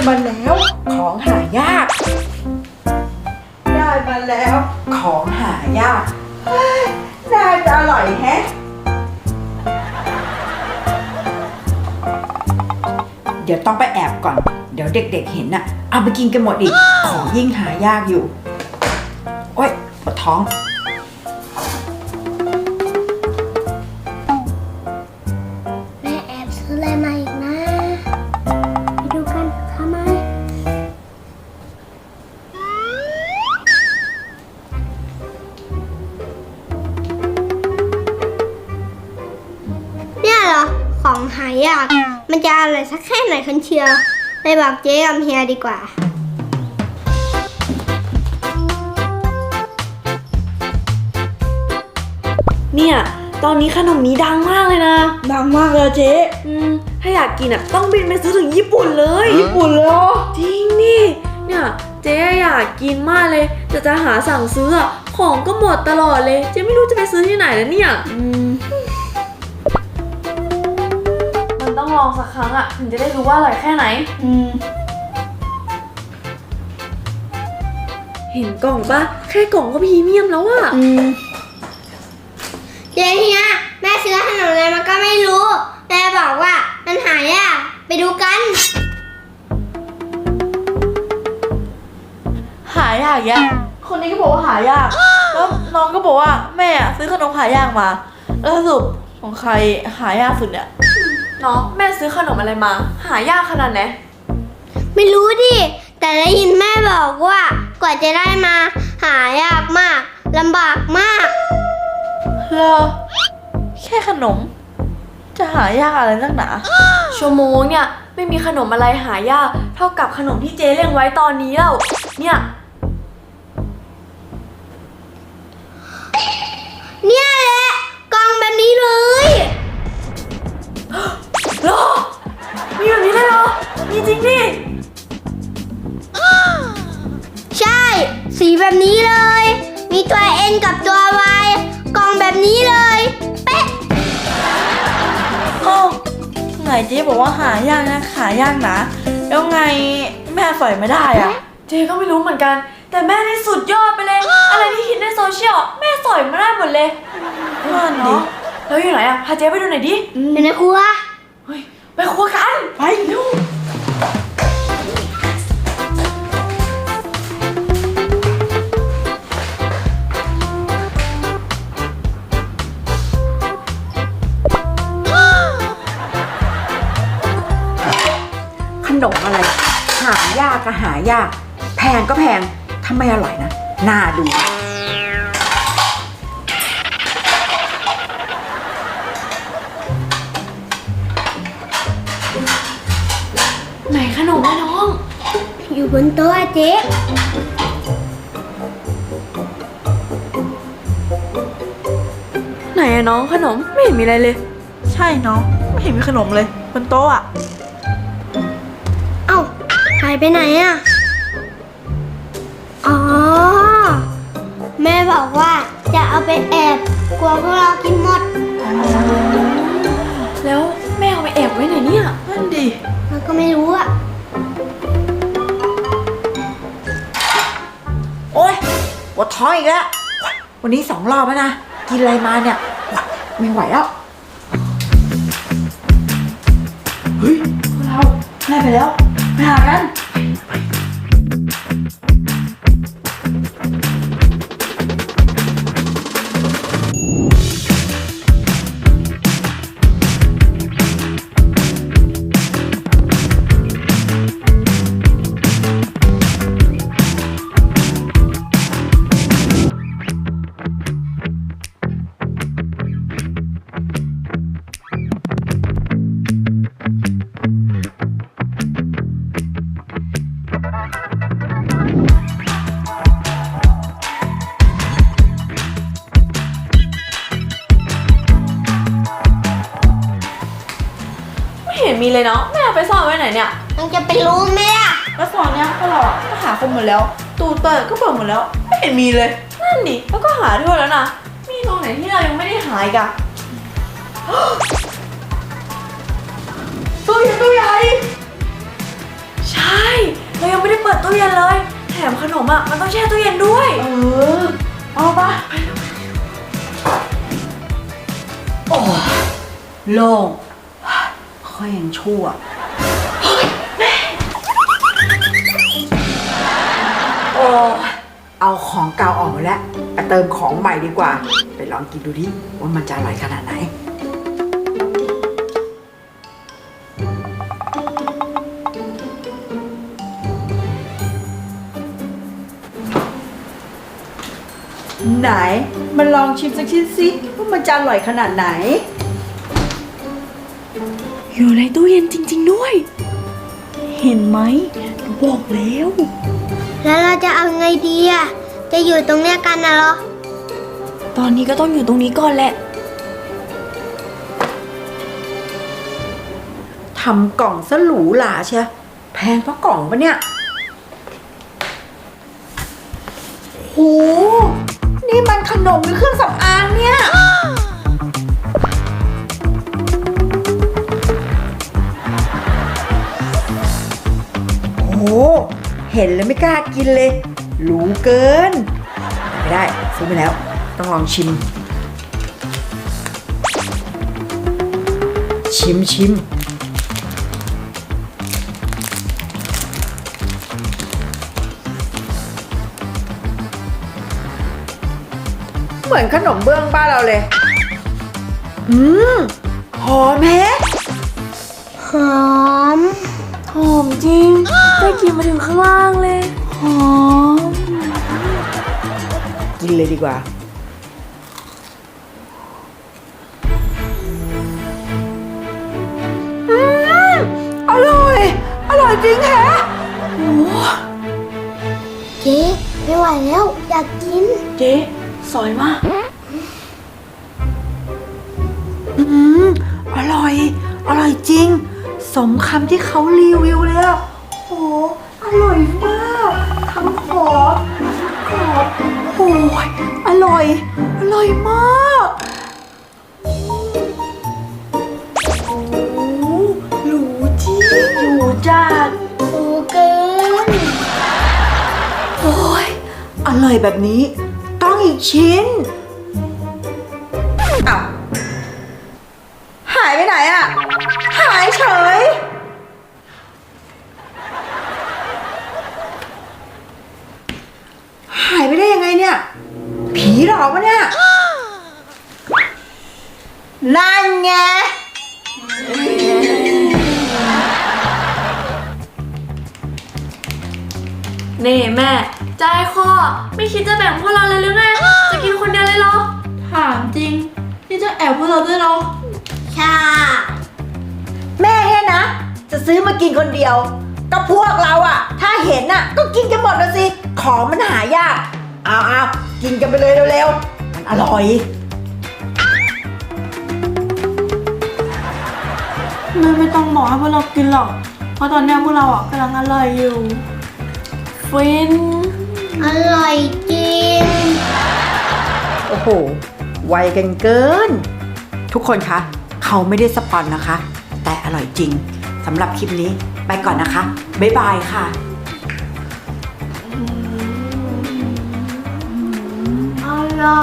ได้มาแล้ว ของหายาก ได้มาแล้ว ของหายากน่าจะอร่อยแฮะ เดี๋ยวต้องไปแอบก่อน เดี๋ยวเด็กๆเห็นน่ะ เอาไปกินกันหมดอีก ของยิ่งหายากอยู่ โอ๊ยปวดท้อง หายาก มันจะอร่อยสักแค่ไหนคันเชียวไปบอกเจ๊กับเฮียดีกว่า เนี่ย ตอนนี้ขนมนี้ดังมากเลยนะ ดังมากเลยเจ๊อืมถ้าอยากกินอะ ต้องบินไปซื้อถึงญี่ปุ่นเลย ญี่ปุ่นเลยเหรอจริงดิเนี่ยเจ๊อยากกินมากเลยแต่จะหาสั่งซื้ออะของก็หมดตลอดเลย เจ๊ไม่รู้จะไปซื้อที่ไหนแล้วเนี่ย อืม องลองสักครั้งอะถึงจะได้รู้ว่าอร่อยแค่ไหน อืม เห็นกล่องปะแค่กล่องก็พรีเมียมแล้วอะอืมเจ๊เฮียแม่ซื้อขนมอะไรมาก็ไม่รู้ แม่บอกว่ามันหายากไปดูกัน หายากแยะคนนี้ก็บอกว่าหายาก แล้วน้องก็บอกว่าแม่อะซื้อขนมหายากมา แล้วสรุปของใครหายากสุดเนี่ย น้องแม่ซื้อขนมอะไรมา หายากขนาดไหนไม่รู้ดิ แต่ได้ยินแม่บอกว่ากว่าจะได้มา หายากมากลำบากมาก เหรอแค่ขนม จะหายากอะไรนักหนาชั่วโมงเนี่ยไม่มีขนมอะไรหายาก เท่ากับขนมที่เจ๊เลี้ยงไว้ตอนนี้แล้วเนี่ยเนี่ย เจ๊บอกว่าหายากนะหายากนะแล้วไงแม่สอยไม่ได้อะเจ๊ก็ไม่รู้เหมือนกัน แต่แม่นี่สุดยอดไปเลย อะไรที่คิดในโซเชียลแม่สอยมาได้หมดเลยนั่นดิเนาะแล้วอยู่ไหนอะพาเจ๊ไปดูหน่อยดิอยู่ในครัวเฮ้ยไปครัวกันไปเร็ว ขนมอะไร หายากก็หายาก แพงก็แพงทำไมอร่อยนะน่าดูไหนขนมอะน้อง อยู่บนโต๊ะอะเจ๊ไหนอะน้องขนมไม่เห็นมีอะไรเลย ใช่น้อง ไม่เห็นมีขนมเลย บนโต๊ะอะเอ้าหายไปไหนอะอ๋อ แม่บอกว่าจะเอาไปแอบ กลัวพวกเรากินหมด แล้วแม่เอาไปแอบไว้ไหนเนี่ย นั่นดิมันก็ไม่รู้อะโอ๊ยปวดท้องอีกแล้ว วันนี้สองรอบแล้วนะ กินอะไรมาเนี่ย ไม่ไหวแล้ว เฮ้ยพวกเราแม่ไปแล้ว ไปหากัน เนี่ย มันจะไปรู้ไหมล่ะแล้วตอนเนี้ยพวกเราอะก็หาคนหมดแล้ว ตูเปิดก็เปิดหมดแล้ว ไม่เห็นมีเลย นั่นดิแล้วก็หาทั่วแล้วนะ มีตรงไหนที่เรายังไม่ได้หาอีกอะตู้เย็นตู้ใหญ่ ใช่ เรายังไม่ได้เปิดตู้เย็นเลย แถมขนมอะมันต้องแช่ตู้เย็นด้วย เออ เอาปะโล่งค่อยยังชั่ว อ้เอาของเก่าออกหมดแล้วไปเติมของใหม่ดีกว่า ไปลองกินดูดิว่ามันจะอร่อยขนาดไหน ไหนมาลองชิมสักชิ้นสิว่ามันจะอร่อยขนาดไหน อยู่ในตู้เย็นจริง ๆ ด้วย เห็นไหมบอกแล้ว แล้วเราจะเอาไงดีอะจะอยู่ตรงเนี้ยกันนะเหรอ ตอนนี้ก็ต้องอยู่ตรงนี้ก่อนแหละทำกล่องซะหรูหราเชียแพงเพราะกล่องปะเนี่ยโหนี่มันขนมหรือเครื่องสำอางเนี่ยโห เห็นแล้วไม่กล้ากินเลยหรูเกิน ไม่ได้ซื้อไปแล้ว ต้องลองชิม ชิมชิมเหมือนขนมเบื้องบ้านเราเลย อืม หอมแฮะหอม หอมจริง ได้กลินมาถึงข้างล่างเลย หอม กินเลยดีกว่าอืมอร่อย อร่อยจริงแฮะเจ๊ไม่ไหวแล้ว อยากกิน เจ๊สอยมากอืมอร่อย อร่อยจริง สมคำที่เขารีวิวเลยอะโห อร่อยมาก ทั้งหอมกรอบโอ้ยอร่อย อร่อยมากโอ้หรูจริงหรูจัดดูเกิน โอ้ยอร่อยแบบนี้ ต้องอีกชิ้น อกวะเนี่ย นั่นไง นี่แม่ใจคอไม่คิดจะแบ่งพวกเราเลยหรือไง จะกินคนเดียวเลยเหรอ ถามจริง นี่จะแอบพวกเราด้วยเหรอใช่แม่เนี่ยนะ จะซื้อมากินคนเดียว ก็พวกเราอะถ้าเห็นอะก็กินกันหมดนะสิ ของมันหายาก เอาเอา กินกันไปเลยเร็วๆ มันอร่อย แม่ไม่ต้องบอกให้พวกเรากินหรอก เพราะตอนเนี้ยพวกเราอะกำลังอร่อยอยู่ ฟิน อร่อยจริง โอ้โห ไวกันเกิน ทุกคนคะ เขาไม่ได้สปอนนะคะ แต่อร่อยจริงสำหรับคลิปนี้ไปก่อนนะคะ บ๊ายบายค่ะ ได้